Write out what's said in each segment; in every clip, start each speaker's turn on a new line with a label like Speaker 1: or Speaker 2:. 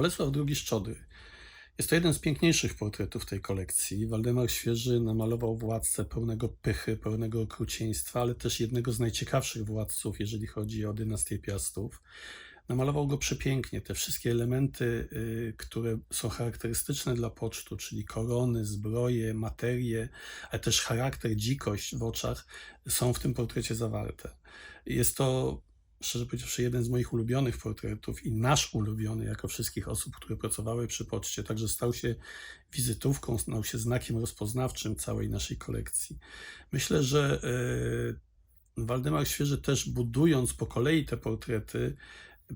Speaker 1: Bolesław II Szczodry. Jest to jeden z piękniejszych portretów tej kolekcji. Waldemar Świeży namalował władcę pełnego pychy, pełnego okrucieństwa, ale też jednego z najciekawszych władców, jeżeli chodzi o dynastię Piastów. Namalował go przepięknie. Te wszystkie elementy, y, które są charakterystyczne dla pocztu, czyli korony, zbroje, materie, ale też charakter, dzikość w oczach, są w tym portrecie zawarte. Jest to, szczerze powiedziawszy, jeden z moich ulubionych portretów i nasz ulubiony, jako wszystkich osób, które pracowały przy poczcie. Także stał się wizytówką, stał się znakiem rozpoznawczym całej naszej kolekcji. Myślę, że y, Waldemar Świeży też budując po kolei te portrety,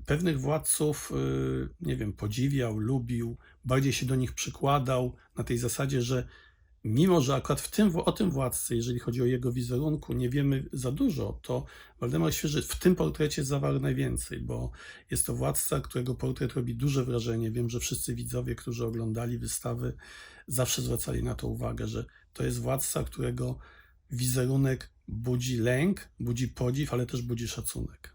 Speaker 1: pewnych władców, y, nie wiem, podziwiał, lubił, bardziej się do nich przykładał na tej zasadzie, że mimo, że akurat w tym, o tym władcy, jeżeli chodzi o jego wizerunku, nie wiemy za dużo, to Waldemar Świeży w tym portrecie zawarł najwięcej, bo jest to władca, którego portret robi duże wrażenie. Wiem, że wszyscy widzowie, którzy oglądali wystawy, zawsze zwracali na to uwagę, że to jest władca, którego wizerunek budzi lęk, budzi podziw, ale też budzi szacunek.